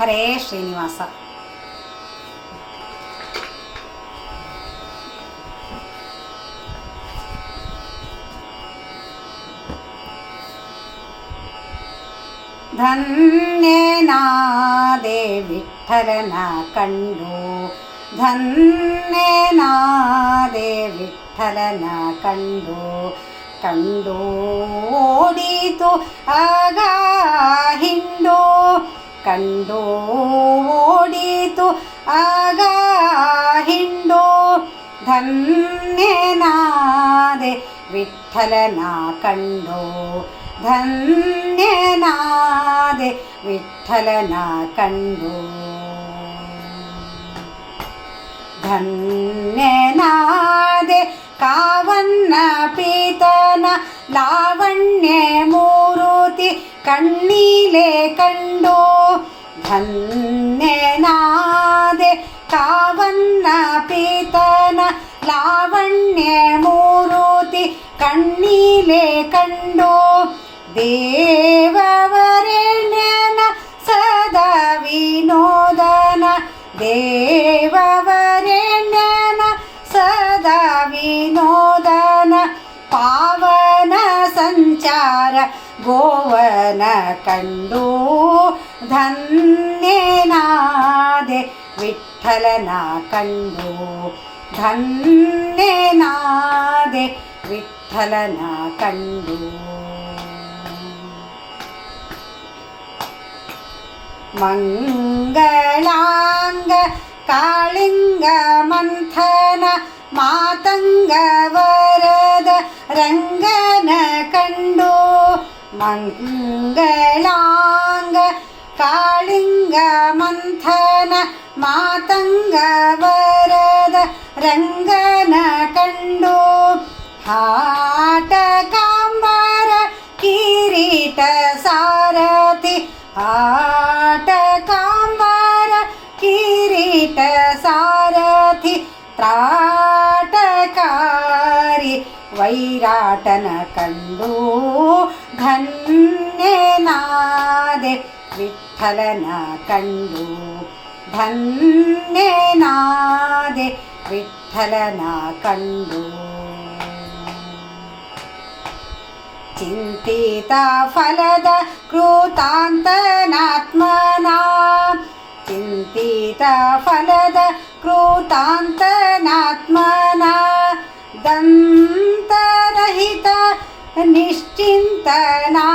ಹರೇ ಶ್ರೀನಿವಾಸ. ಧನ್ಯನಾದೆ ವಿಠಲನ ಕಂಡು. ಧನ್ಯನಾದೆ ವಿಠಲನ ಕಂಡು ಕಂಡು. ಓಡಿತು ಆಗ ಹಿಂಡು. കണ്ടോ ഓടിതു ആകാഹിണ്ടോ? ധന്യനാതെ വിട്ടലനാ കണ്ടോ? ധന്യനാതെ വിട്ടലനാ കണ്ടോ? ധന്യനാതെ കാവന്ന പീതന ലാവണ്യമൂർത്തി കണ്ണിലെ കണ്ടോ? ಧನ್ಯನಾದೆ ಕಾವನ್ನ ಪೀತನ ಲಾವಣ್ಯ ಮೂರುತಿ ಕಣ್ಣೀಲೆ ಕಂಡು. ದೇವವರೆಣ್ಯನ ಸದಾ ವಿನೋದನ. ದೇವವರೆಣ್ಯನ ಸದಾ ವಿನೋದನ. ಪಾವನ ಸಂಚಾರ ಗೋವನ ಕಂಡು ಧನ್ಯನಾದೆ ವಿಠಲನ ಕಂಡು ಧನ್ಯನಾದೆ ವಿಠಲನ ಕಂಡು ಮಂಗಳಾಂಗ ಕಾಳಿಂಗ ಮಂಥನ ಮಾತಂಗ ವರದ ರಂಗನ ಕಂಡು ಮಂಗಳಾಂಗ ಕಾಳಿಂಗ ಮಂಥನ ಮಾತಂಗ ವರದ ರಂಗನ ಕಂಡು ಹಾಟ ವೈರಾಟನ ಕಂಡು ಧನ್ಯನಾದೆ ವಿಠಲನ ಕಂಡು ಧನ್ಯನಾದೆ ವಿಠಲನ ಕಂಡು. ಚಿಂತಿತ ಫಲದ ಕೃತಾಂತನಾತ್ಮನ. ಚಿಂತಿತ ಫಲದ ಕೃತಾಂತನಾತ್ಮನ निश्चिन्तना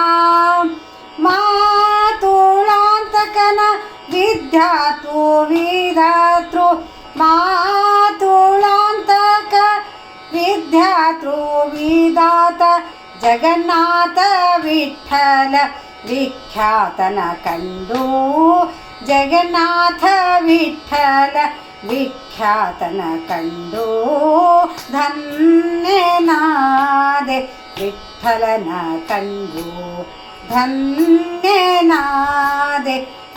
मातुलान्तकन विद्यातु विधातृ मातुलान्तक विद्यातृ विधात जगन्नाथ विठ्ठल विख्यातन कण्डो जगन्नाथ विठ्ठल विख्यातन कण्डो धन्यना ವಿಠಲನ ಕಂಡು ಧನ್ಯನಾದೆ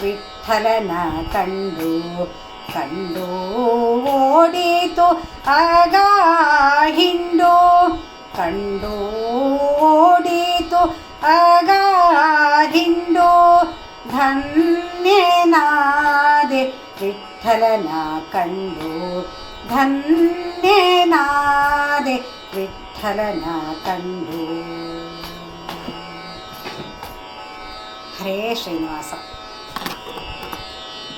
ವಿಠಲನ ಕಂಡು ಕಂಡು ಓಡಿತು ಆಗ ಹಿಂಡು ಕಂಡು ಓಡಿತು ಆಗ ಹಿಂಡು ಧನ್ಯನಾದೆ ವಿಠಲನ ಕಂಡು ಧನ್ಯನಾದೆ വിട്ടലന കണ്ടു ഹരേ ശ്രീനിവാസം.